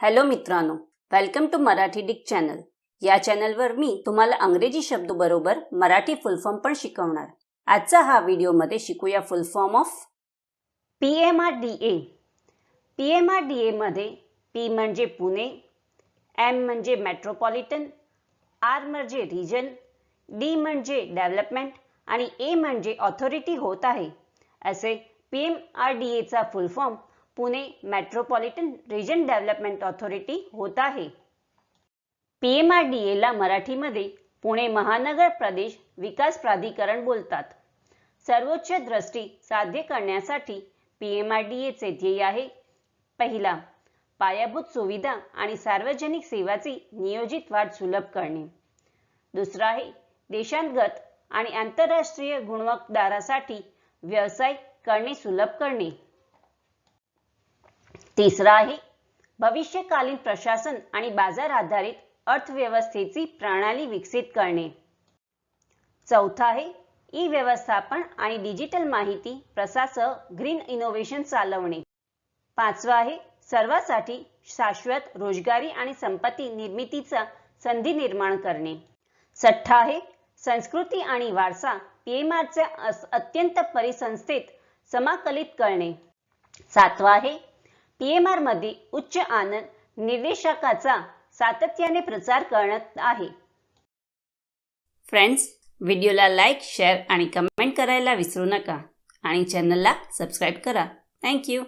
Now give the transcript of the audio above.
Hello मित्रांनो welcome to Marathi डिक channel या चॅनलवर मी तुम्हाला अंग्रेजी शब्द बरोबर मराठी फुलफॉर्म पण शिकवणार. आजचा हा व्हिडिओमध्ये शिकूया full form of P M R D A P M R D एमध्ये पी म्हणजे पुणे एम म्हणजे मेट्रोपॉलिटन आर म्हणजे रिजन डी म्हणजे डेव्हलपमेंट आणि ए म्हणजे ऑथॉरिटी होत आहे. असे पी एम आर डी एचा full form Pune metropolitan region development authority होत आहे. पी एम आर डी एला मराठीमध्ये पुणे महानगर प्रदेश विकास प्राधिकरण बोलतात. सर्वोच्च दृष्टी साध्य करण्यासाठी पी एम आर डी एचे ध्येय आहे. पहिला पायाभूत सुविधा आणि सार्वजनिक सेवाची नियोजित वाढ सुलभ करणे. दुसरा आहे देशांतर्गत आणि आंतरराष्ट्रीय गुणवत्तादारासाठी व्यवसाय करणे सुलभ करणे. तिसरा आहे भविष्यकालीन प्रशासन आणि बाजार आधारित अर्थव्यवस्थेची प्रणाली विकसित करणे. चौथा आहे ई व्यवस्थापन आणि डिजिटल माहिती प्रसासह ग्रीन इनोव्हेशन चालवणे. पाचवा आहे सर्वासाठी शाश्वत रोजगारी आणि संपत्ती निर्मितीचा संधी निर्माण करणे. सठ्ठा आहे संस्कृती आणि वारसा पीएमआरच्या अत्यंत परिसंस्थेत समाकलित करणे. सातवा आहे पीएमआरमध्ये उच्च आनंद निर्देशकाचा सातत्याने प्रचार करण्यात आहे. फ्रेंड्स व्हिडिओला लाईक शेअर आणि कमेंट करायला विसरू नका. आणि चॅनलला सबस्क्राईब करा. थँक्यू